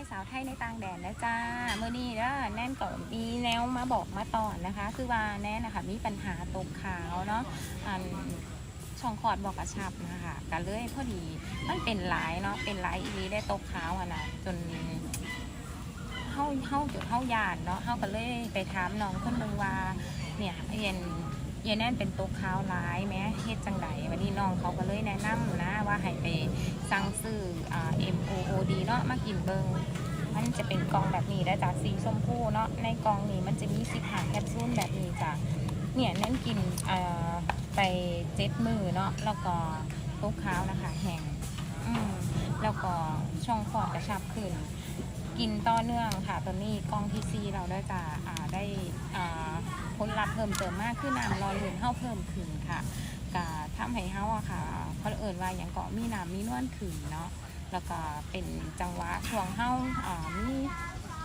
ายสาวไทยในต่างแดนนะจ้าเมื่อนี้เด้อแน่นก็มีแนวมาบอกมาตอนนะคะ คือว่าแน่นนะคะมีปัญหาตกขาวเนาะอันช่องคลอดบอกกระชับนะคะก็เลยพอดีมันเป็นหลายเนาะเป็นหลายอีนีได้ตกขาวนะจนเฮาเฮาจนเฮายานเนาะเฮาก็เลยไปถามน้องคนนึงว่าเนี่ยเย็นเย็นแน่นเป็นตกขาวร้ายไหมเฮ็ดจังไดวันนี้น้องเขาก็เลยแนะนำนะ ให้ไปสั่งซื้ออ่า M O O D เนาะมากินเบิงมันจะเป็นกล่องแบบนี้ได้จากสีชมพูเนาะในกล่องนี้มันจะมีสิบหาแคปซูลแบบนี้จ้ะเนี่ยแน่นกินอ่าไปเจ็ดมือเนาะแล้วก็ตกขาวนะคะแห้งอืมแล้วก็ช่องคอดกระชับขึ้น กินต่อเนื่องค่ะตอนนี้กล้องที่ซีเราได้จะอ่าได้อ่าผลลัพธ์เพิ่มเติมมากขึ้นน้ำรอลื่นเฮ้าเพิ่มขึ้นค่ะก็ ทำให้เฮาอะค่ะเขาเอ่นว่าอย่างเกาะมีน้ำมีนวลขึ้นเนาะแล้วก็เป็นจังหวะช่วงเฮาอ่ามี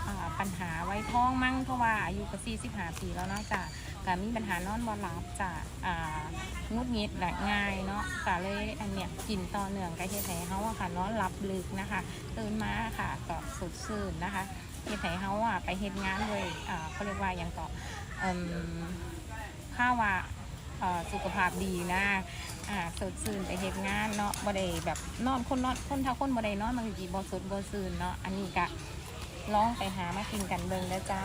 อ่าปัญหาไว้ท้องมั่งเพราะว่าอายุก็สี่สิบห้าปีแล้วเนาะจ้ะก็มีปัญหานอนบอลับจ้ะอ่างุดงิดและง่ายเนาะก็เลยอันเนี้ยกินต่อเนื่องก็เฮ็ดให้เฮาอะค่ะนอนหลับลึกนะคะตื่นมาค่ะก็สดชื่นนะคะเฮ็ดให้เฮาอะไปเฮ็ดงานเลยอ่าเขาเรียกว่าอย่างก็เอ่มข้าวว่า สุขภาพดีนะอ่าสดชื่นไปเฮ็ดงานเนาะบ่ได้แบบนอนคนนอนคนถ้าคนบ่ได้นอนบางทีบ่สดบ่ชื่นเนาะอันนี้ก็ลองไปหามากินกันเบิ่งเด้อจ้า